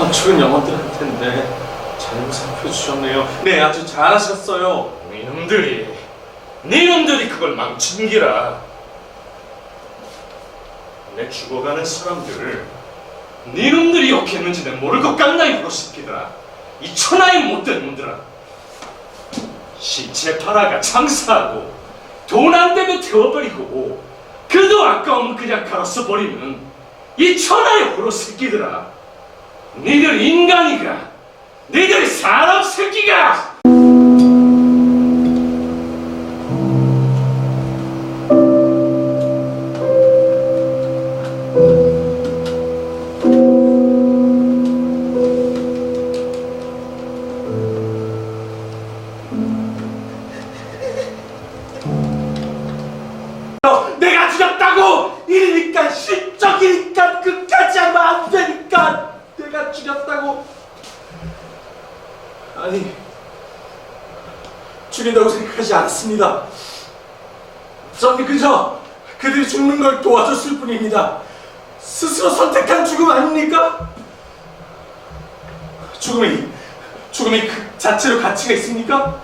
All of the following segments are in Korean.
안 죽은 영혼들한텐데 잘못 살펴주셨네요. 네, 아주 잘하셨어요. 니놈들이 니놈들이 그걸 망친 기라 내 죽어가는 사람들 니놈들이 욕했는지 는 모를 것 같나 이거 싶기더라 이 천하의 못된 놈들아 시체 팔아가 장사하고 돈 안 되면 태워버리고 그도 아까우면 그냥 갈아서 버리는 이 천하의 호로 새끼들아 니들 인간이가 니들 사람 새끼가 죽였다고 아니 죽인다고 생각하지 않았습니다 저는 그저 그들이 죽는 걸 도와줬을 뿐입니다 스스로 선택한 죽음 아닙니까? 죽음이 죽음이 그 자체로 가치가 있습니까?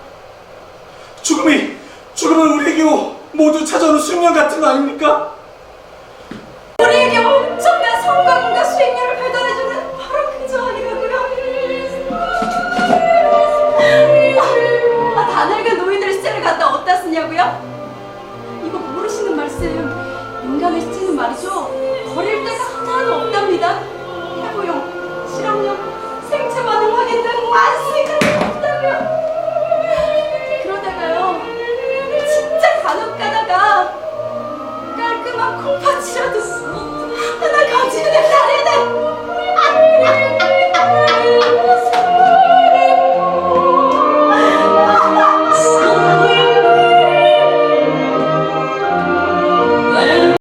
죽음이 죽음은 우리에게 모두 찾아오는 숙명 같은 거 아닙니까? 모르냐고요? 이거 모르시는 말씀 인간의 시체는 말이죠. 버릴 데가 하나도 없답니다. 해보용, 실험용, 생체 반응 확인 등 만수의 가능이 없다고요. 그러다가요 진짜 간혹 가다가 깔끔한 콩팥이라도